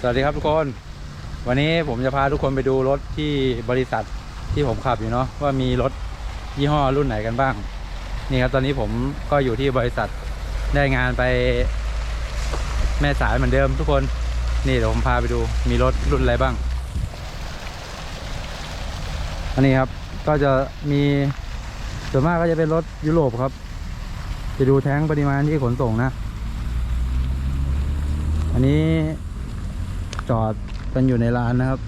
สวัสดีครับทุกคน วันนี้ผมจะพาทุกคนไปดูรถที่บริษัทที่ผมขับอยู่เนาะว่ามีรถยี่ห้อรุ่นไหนกันบ้าง นี่ครับตอนนี้ผมก็อยู่ที่บริษัทได้งานไปแม่สายเหมือนเดิมทุกคน นี่เดี๋ยวผมพาไปดูมีรถรุ่นอะไรบ้าง อันนี้ครับก็จะมีส่วนมากก็จะเป็นรถยุโรปครับ จะดูแท้งปริมาณที่ขนส่งนะ อันนี้ จอดกันอยู่ในร้านนะครับ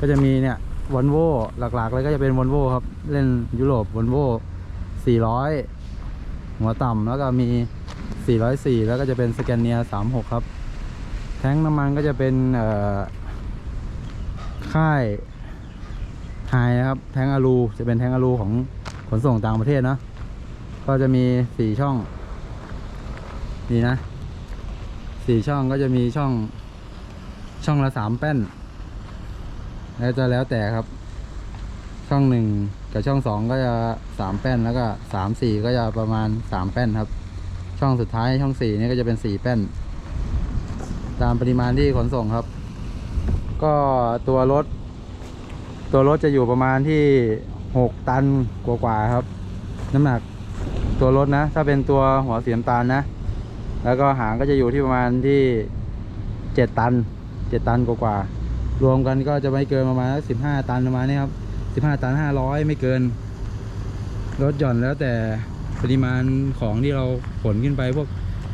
ก็จะมีเนี่ยวอลโวหลักๆเลยก็จะเป็นวอลโวครับ เล่นยุโรปวอลโว400 หัวต่ำแล้วก็มี 404 แล้วก็จะเป็นสแกนเนีย36 ครับ แท้งน้ำมันก็จะเป็นเอ่อค่ายไฮนะครับ แท้งอะลูจะเป็นแท้งอะลูของขนส่งต่างประเทศนะก็จะมีสี่ช่อง นี่นะสี่ช่องก็จะมีช่อง ช่องละสามแป้น แล้วจะแล้วแต่ครับ ช่องหนึ่งกับช่องสองก็จะสามแป้นแล้วก็สามสี่ก็จะประมาณสามแป้นครับ ช่องสุดท้ายช่องสี่นี่ก็จะเป็นสี่แป้น ตามปริมาณที่ขนส่งครับ ก็ตัวรถ ตัวรถจะอยู่ประมาณที่หกตันกว่าๆครับ น้ำหนักตัวรถนะ ถ้าเป็นตัวหัวเสีน้ำตาลนะ แล้วก็หางก็จะอยู่ที่ประมาณที่เจ็ดตัน เจ็ดตันกว่าๆรวมกันก็จะไม่เกินประมาณสิบห้าตันประมาณนี้ครับสิบห้าตันห้าร้อยไม่เกินรถหย่อนแล้วแต่ปริมาณของที่เราขนขึ้นไปพวก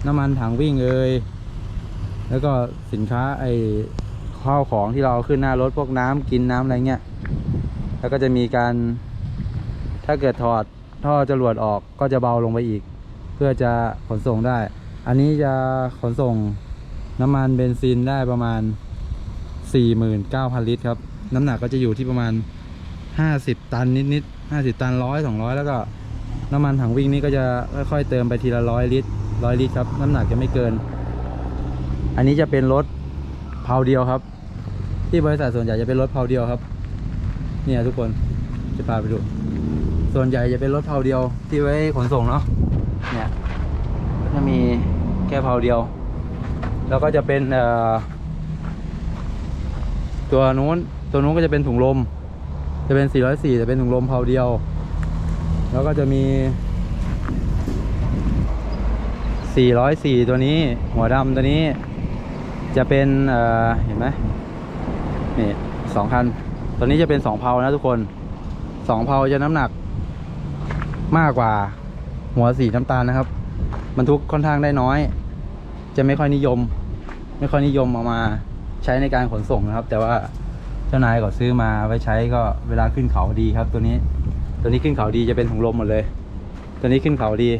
น้ำมันถังวิ่งเอ่ยแล้วก็สินค้าไอ้ข้าวของที่เราเอาขึ้นหน้ารถพวกน้ำกินน้ำอะไรเงี้ยแล้วก็จะมีการถ้าเกิดถอดท่อจรวดออกก็จะเบาลงไปอีก เพื่อจะขนส่งได้ อันนี้จะขนส่งน้ำมันเบนซินได้ประมาณ 49,000 ลิตรครับ น้ำหนักก็จะอยู่ที่ประมาณ 50 ตันนิดๆ50 ตันร้อยสองร้อยแล้วก็น้ำมันถังวิ่งนี่ก็จะค่อยๆเติมไปทีละร้อยลิตรร้อยลิตรครับ น้ำหนักจะไม่เกิน อันนี้จะเป็นรถเพาเดียวครับ ที่บริษัทส่วนใหญ่จะเป็นรถเพาเดียวครับ เนี่ยทุกคนจะพาไปดู ส่วนใหญ่จะเป็นรถเพาเดียวที่ไว้ขนส่งเนาะเนี่ยก็จะมีแค่เพาเดียว แล้วก็จะเป็นเอ่อ ตัวนู้นตัวนู้นก็จะเป็นถุงลม จะเป็น 404จะเป็นถุงลมเพาเดียว แล้วก็จะมี 404 ตัวนี้ หัวดำตัวนี้ จะเป็นเอ่อเห็นไหมนี่สองคัน ตัวนี้จะเป็นสองเพานะทุกคนสองเพาจะน้ำหนักมากกว่าหัวสีน้ำตาลนะครับบรรทุกค่อนข้างได้น้อย จะไม่ค่อยนิยม ไม่ค่อยนิยมเอามา ใช้ในการขนส่งนะครับ แต่ว่าเจ้านายก็ซื้อมาไว้ใช้ก็เวลาขึ้นเขาดีครับ ตัวนี้ ตัวนี้ขึ้นเขาดีจะเป็นถุงลมหมดเลย ตัวนี้ขึ้นเขาดี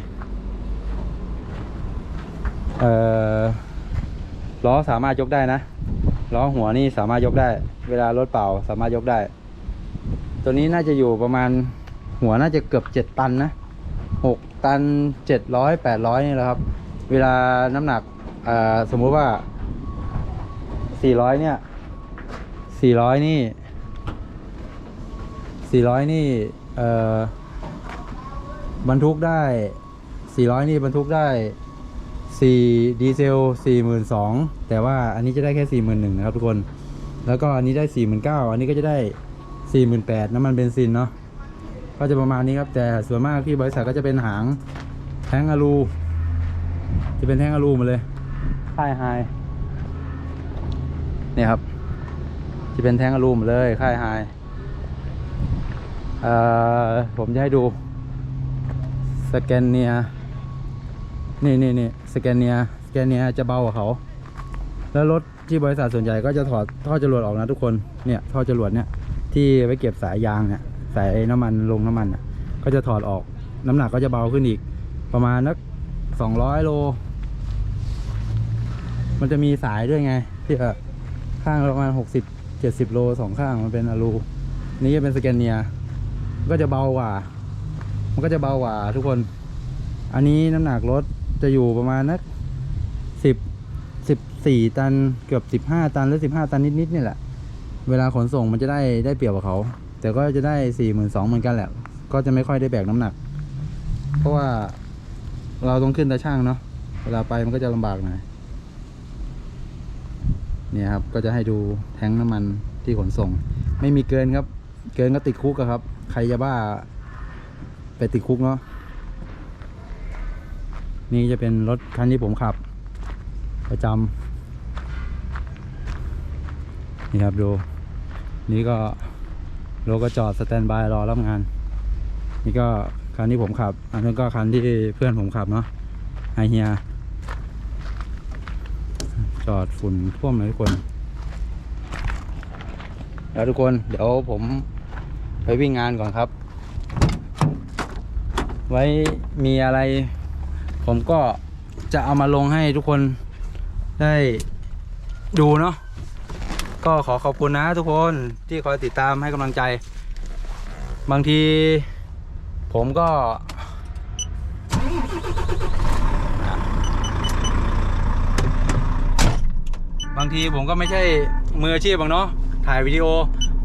เอ่อล้อสามารถยกได้นะล้อหัวนี่สามารถยกได้ เวลารถเปล่าสามารถยกได้ ตัวนี้น่าจะอยู่ประมาณหัวน่าจะเกือบเจ็ดตันนะหกตันเจ็ดร้อยแปดร้อยนี่แหละครับ เวลาน้ำหนักอ่าสมมุติว่า สี่ร้อยเนี่ยสี่ร้อยนี่สี่ร้อยนี่เอ่อบรรทุกได้สี่ร้อยนี่บรรทุกได้สี่ดีเซลสี่หมื่นสองแต่ว่าอันนี้จะได้แค่สี่หมื่นหนึ่งนะครับทุกคน แล้วก็อันนี้ได้สี่หมื่นเก้าอันนี้ก็จะได้สี่หมื่นแปดน้ำมันเบนซินเนาะก็จะประมาณนี้ครับ แต่ส่วนมากที่บริษัทก็จะเป็นหางแท้งอะลู จะเป็นแท้งอะลูมาเลยค่ายไฮ นี่ยครับ จะเป็นแท้งอลูมเลยค่ายไฮผมจะให้ดูสแกนเนียนี่นี่นี่สแกนเนียสแกนเนียจะเบากว่าเขา แล้วรถที่บริษัทส่วนใหญ่ก็จะถอดท่อจรวดออกนะทุกคนเนี่ยท่อจรวดเนี่ยที่ไว้เก็บสายยางเนี่ยสายน้ำมันลงน้ำมันอะก็จะถอดออกน้ำหนักก็จะเบาขึ้นอีก ประมาณนักสองร้อยโล มันจะมีสายด้วยไงที่ว่า ข้างประมาณหกสิบเจ็ดสิบโลสองข้างมันเป็นอะลูนี่จะเป็นสแกนเนียก็จะเบากว่า มันก็จะเบากว่าทุกคน อันนี้น้ำหนักรถจะอยู่ประมาณนักสิบสิบสี่ตันเกือบสิบห้าตันหรือสิบห้าตันนิดๆนี่แหละ เวลาขนส่งมันจะได้ได้เปรียบกว่าเขา แต่ก็จะได้สี่หมื่นสองเหมือนกันแหละ ก็จะไม่ค่อยได้แบกน้ำหนัก เพราะว่าเราต้องขึ้นตาช่างเนาะเวลาไปมันก็จะลำบากหน่อย เนี่ยครับก็จะให้ดูแท้งน้ำมันที่ขนส่ง ไม่มีเกินครับ เกินก็ติดคุกอะครับ ใครจะบ้าไปติดคุกเนาะนี่จะเป็นรถคันที่ผมขับ ประจำนี่ครับดู นี่ก็รถก็จอดสแตนบายรอรับงาน นี่ก็คันที่ผมขับ อันนั้นก็คันที่เพื่อนผมขับเนาะไฮเฮีย จอดฝุ่นท่วมเลยทุกคน แล้วทุกคนเดี๋ยวผมไปวิ่งงานก่อนครับ ไว้มีอะไร ผมก็จะเอามาลงให้ทุกคนได้ดูเนาะก็ขอขอบคุณนะทุกคนที่คอยติดตามให้กำลังใจ บางทีผมก็ บางทีผมก็ไม่ใช่มืออาชีพบางเนาะถ่ายวิดีโอ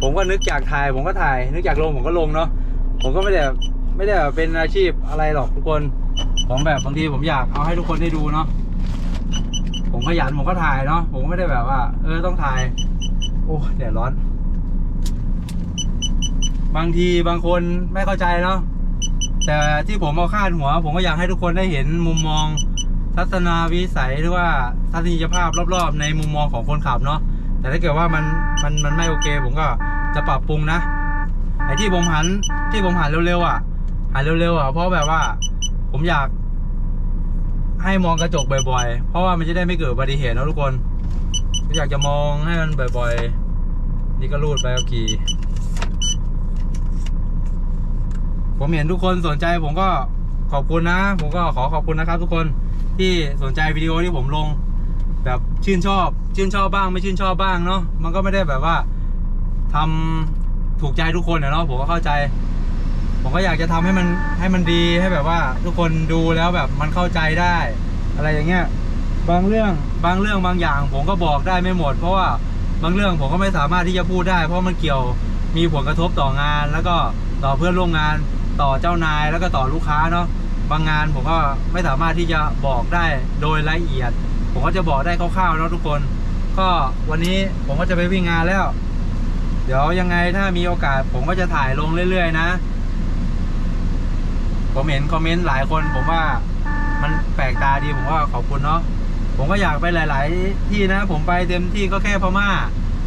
ผมก็นึกอยากถ่าย ผมก็ถ่าย นึกอยากลงผมก็ลงเนาะผมก็ไม่ได้ไม่ได้แบบเป็นอาชีพอะไรหรอกทุกคนผมแบบบางทีผมอยากเอาให้ทุกคนได้ดูเนาะผมขยันผมก็ถ่ายเนาะผมไม่ได้แบบว่า เออต้องถ่าย โอ้แดดร้อน บางทีบางคนไม่เข้าใจเนาะแต่ที่ผมเอาคาดหัว ผมก็อยากให้ทุกคนได้เห็นมุมมอง ทัศนวิสัยหรือว่าทัศนียภาพรอบ ๆ ในมุมมองของคนขับเนาะแต่ถ้าเกิดว่ามันมันมันไม่โอเค ผมก็จะปรับปรุงนะไอ้ที่ผมหันที่ผมหันเร็วๆอะหันเร็วๆอะเพราะแบบว่าผมอยาก ให้มองกระจกบ่อย ๆ เพราะว่ามันจะได้ไม่เกิดอุบัติเหตุนะทุกคนอยากจะมองให้มันบ่อยๆ นี่ก็รูดไปเอาขี่ผมเห็นทุกคนสนใจผมก็ ขอบคุณนะ ผมก็ขอขอบคุณนะครับทุกคนที่สนใจวิดีโอที่ผมลง แบบชื่นชอบ ชื่นชอบบ้างไม่ชื่นชอบบ้างเนาะมันก็ไม่ได้แบบว่าทำถูกใจทุกคนเนาะผมก็เข้าใจ ผมก็อยากจะทำให้มันให้มันดีให้แบบว่า ทุกคนดูแล้วแบบมันเข้าใจได้ อะไรอย่างเงี้ยบางเรื่องบางเรื่องบางอย่าง ผมก็บอกได้ไม่หมด เพราะว่าบางเรื่องผมก็ไม่สามารถที่จะพูดได้ เพราะมันเกี่ยวมีผลกระทบต่องาน แล้วก็ต่อเพื่อนร่วมงานต่อเจ้านายแล้วก็ต่อลูกค้าเนาะ บางงานผมก็ไม่สามารถที่จะบอกได้โดยละเอียด ผมก็จะบอกได้คร่าวๆเนาะทุกคน ก็วันนี้ผมก็จะไปวิ่งงานแล้ว เดี๋ยวยังไงถ้ามีโอกาส ผมก็จะถ่ายลงเรื่อย ๆ นะ ผมเห็นคอมเมนต์หลายคน ผมว่ามันแปลกตาดีผมว่าขอบคุณเนาะผมก็อยากไปหลาย ๆ ที่นะ ผมไปเต็มที่ก็แค่พม่า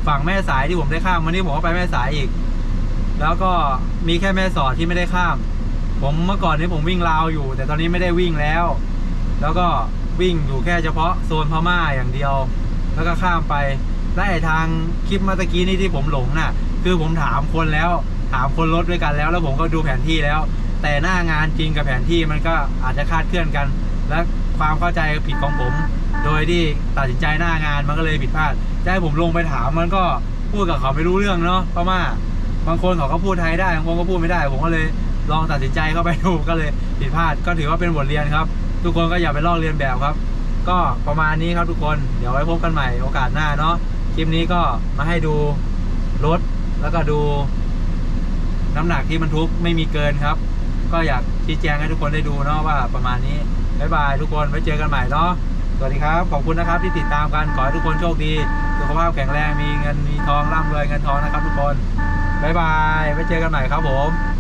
ฝั่งแม่สายที่ผมได้ข้ามวันนี้ผมก็ไปแม่สายอีก แล้วก็มีแค่แม่สอดที่ไม่ได้ข้าม ผมเมื่อก่อนนี้ผมวิ่งลาวอยู่ แต่ตอนนี้ไม่ได้วิ่งแล้ว แล้วก็วิ่งอยู่แค่เฉพาะโซนพม่าอย่างเดียว แล้วก็ข้ามไปและไอ้ทางคลิปเมื่อกี้นี่ที่ผมหลงน่ะ คือผมถามคนแล้ว ถามคนรถด้วยกันแล้ว แล้วผมก็ดูแผนที่แล้ว แต่หน้างานจริงกับแผนที่มันก็อาจจะคาดเคลื่อนกัน และความเข้าใจผิดของผม โดยที่ตัดสินใจหน้างานมันก็เลยผิดพลาดจะให้ผมลงไปถามมันก็พูดกับเขาไม่รู้เรื่องเนาะเพราะว่าบางคนเขาก็พูดไทยได้บางคนก็พูดไม่ได้ ผมก็เลย ลองตัดสินใจเข้าไปดูก็เลยผิดพลาดก็ถือว่าเป็นบทเรียนครับ ทุกคนก็อย่าไปลอกเรียนแบบครับ ก็ประมาณนี้ครับทุกคนเดี๋ยวไว้พบกันใหม่โอกาสหน้าเนาะคลิปนี้ก็มาให้ดูรถแล้วก็ดูน้ำหนักที่บรรทุกไม่มีเกินครับ ก็อยากชี้แจงให้ทุกคนได้ดูเนาะว่าประมาณนี้บ๊ายบายทุกคนไว้เจอกันใหม่เนาะสวัสดีครับ ขอบคุณนะครับที่ติดตามกันขอให้ทุกคนโชคดีสุขภาพแข็งแรงมีเงินมีทองร่ำรวยเงินทองนะครับทุกคนบ๊ายบายไว้เจอกันใหม่ครับผม